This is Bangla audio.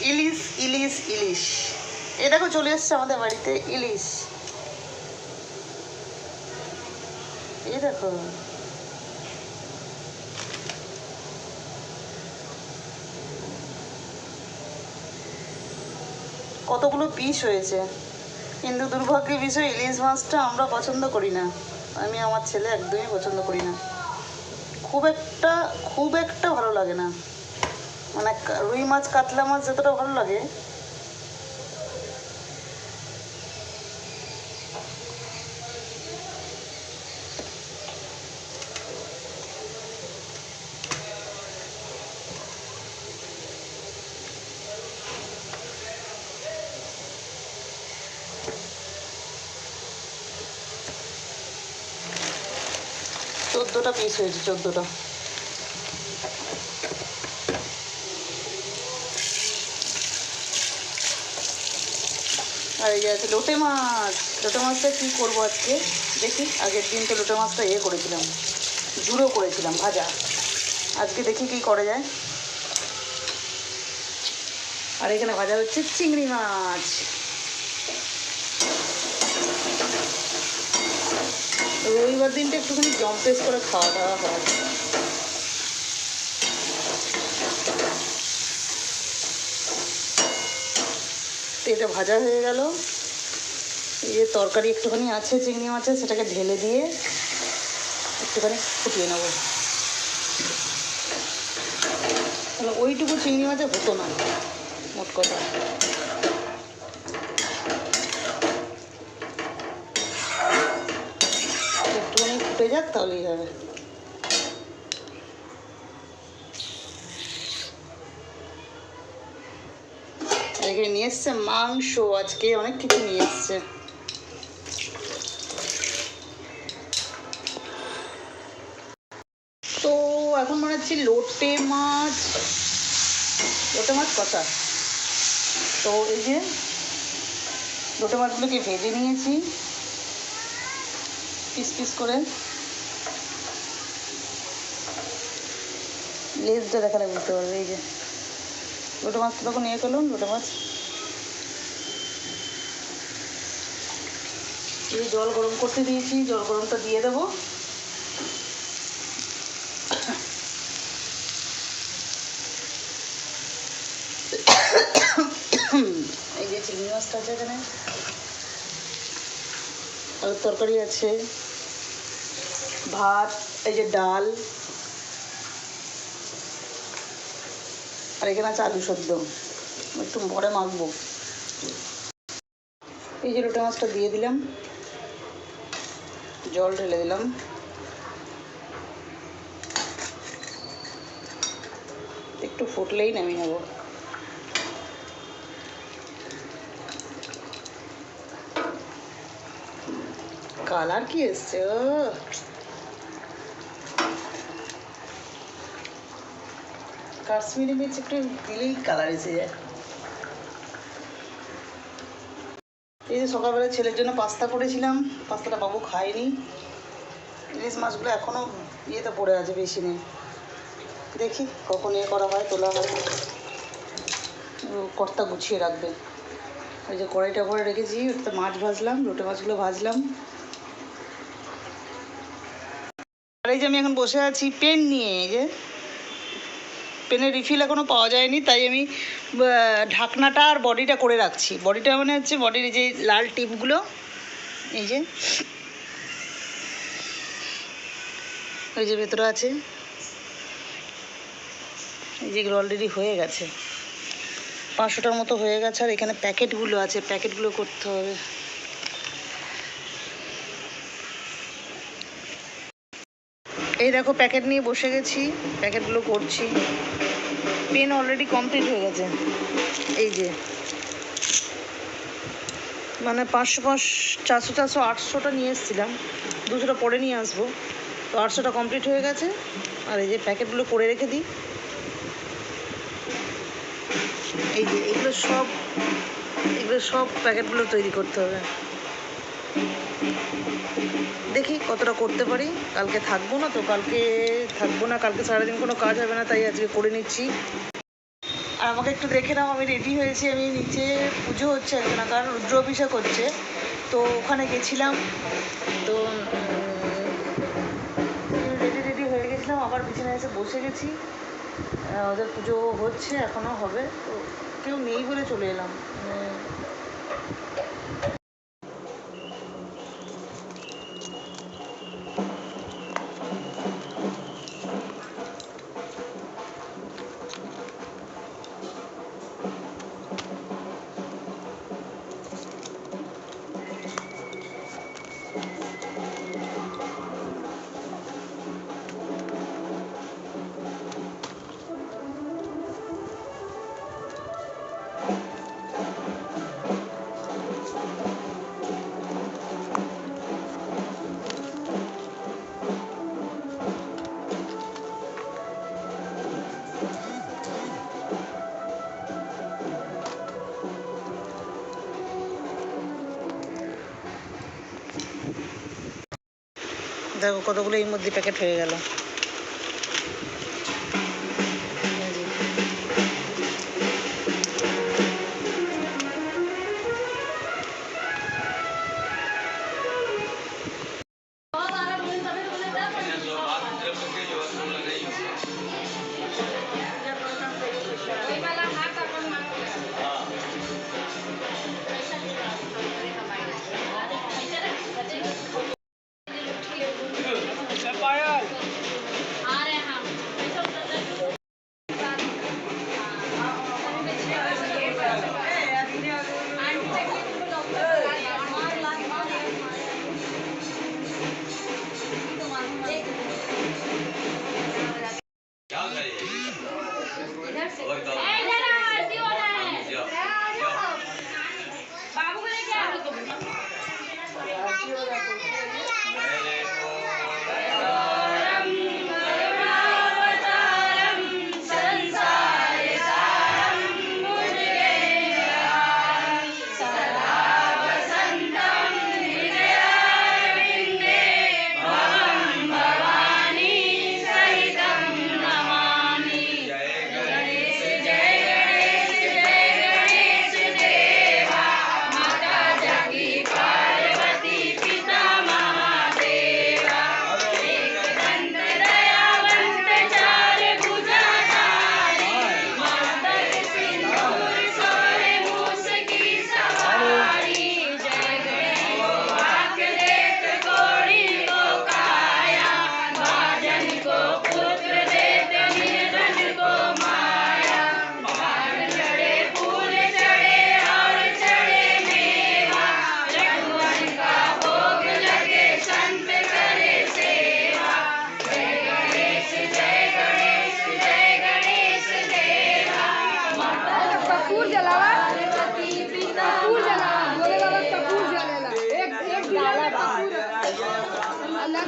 ইলিশ ইলিশ ইলিশ। এ দেখো চলে এসছে আমাদের বাড়িতে ইলিশ। এই দেখো। কতগুলো পিস হয়েছে। কিন্তু দুর্ভাগ্যের বিষয় ইলিশ মাছটা আমরা পছন্দ করি না। আমি আমার ছেলে একদমই পছন্দ করি না। খুব একটা খুব একটা ভালো লাগে না। মানে রুই মাছ কাতলা মাছ যতটা ভালো লাগে। চোদ্দোটা পিস হয়েছে চোদ্দোটা। আর এই যে আছে লোটে মাছ। লোটে মাছটা কী করব আজকে? দেখি, আগের দিন তো লোটে মাছটা ইয়ে করেছিলাম। ঝুড়ো করেছিলাম, ভাজা। আজকে দেখি কী করা যায়। আর এখানে ভাজা হচ্ছে চিংড়ি মাছ। রবিবার দিনটা একটুখানি জম্পেস করে খাওয়া দাওয়া হয়। তো এটা ভাজা হয়ে গেল। এই যে তরকারি একটুখানি আছে, চিংড়ি মাছের সেটাকে ঢেলে দিয়ে একটুখানি ফুটিয়ে নেব। তাহলে ওইটুকু চিংড়ি মাছে হতো না, মোট কথা। একটুখানি ফুটে যাক, তাহলেই হবে আর এখানে নিয়ে এসছে, মাংস আজকে অনেক কিছু নিয়ে এসছে। তো এখন মনে হচ্ছে লোটে মাছ লোটে মাছ কষা তো এই যে লোটে মাছগুলোকে ভেজে নিয়েছি, পিস পিস করে। লেজটা দেখালে বুঝতে পারবে এই যে। লোটে মাছটা তখন নিয়ে করলাম? লোটে মাছ এই জল গরম করতে দিয়েছি, জল গরমটা দিয়ে দেবো। এই যে চিংড়ি মাছটা আছে এখানে। আর তরকারি আছে। ভাত, এই যে ডাল। আর এখানে আছে আলু সদ্য একটু পরে মাখবো। এই যে লোটা মাছটা দিয়ে দিলাম। জল ঢেলে দিলাম একটু ফুটলেই নামিয়ে নেব কালার কি এসছে ও কাশ্মীরি মির্চ একটু দিলেই কালার এসে যায় এই সকালবেলা ছেলের জন্য পাস্তা করেছিলাম, পাস্তাটা বাবু খায়নি। ইলিশ মাছগুলো এখনও ইয়েতে পড়ে আছে বেশি নেই দেখি কখন ইয়ে করা হয়, তোলা হয়। কর্তা গুছিয়ে রাখবে। ওই যে কড়াইটা ভরে রেখেছি, ওটাতে মাছ ভাজলাম লোটে মাছগুলো ভাজলাম। আর এই যে আমি এখন বসে আছি, পেন নিয়ে, এই যে। পেনের রিফিল এখনও পাওয়া যায়নি, তাই আমি ঢাকনাটা আর বডিটা করে রাখছি। বডিটা মানে হচ্ছে বডির যে লাল টিপগুলো, এই যে, ওই যে ভেতরে আছে, এই যেগুলো অলরেডি হয়ে গেছে। পাঁচশোটার মতো হয়ে গেছে, আর এখানে প্যাকেটগুলো আছে, প্যাকেটগুলো করতে হবে। এই দেখো প্যাকেট নিয়ে বসে গেছি। প্যাকেটগুলো করছি। পেন অলরেডি কমপ্লিট হয়ে গেছে। এই যে। মানে পাঁচশো পাঁচ, চারশো চারশো আটশোটা নিয়ে এসেছিলাম। দুশোটা পরে নিয়ে আসব। তো আটশোটা কমপ্লিট হয়ে গেছে। আর এই যে প্যাকেটগুলো করে রেখে দিই। এই যে, এগুলো সব এগুলো সব প্যাকেটগুলো তৈরি করতে হবে। দেখি কতটা করতে পারি। কালকে থাকব না তো, কালকে থাকব না, কালকে সারাদিন কোনো কাজ হবে না, তাই আজকে করে নিচ্ছি। আর আমাকে একটু দেখে নাও, আমি রেডি হয়েছি, আমি নিচে পুজো হচ্ছে একজনাকার রুদ্র অভিষেক হচ্ছে। তো ওখানে গেছিলাম, তো রেডি রেডি হয়ে গেছিলাম, আবার বিছানায় এসে বসে গেছি। ওদের পুজো হচ্ছে এখনও হবে, তো কেউ নেই বলে চলে এলাম। দেখো কতগুলো মধ্যে প্যাকেট হয়ে গেল। Allah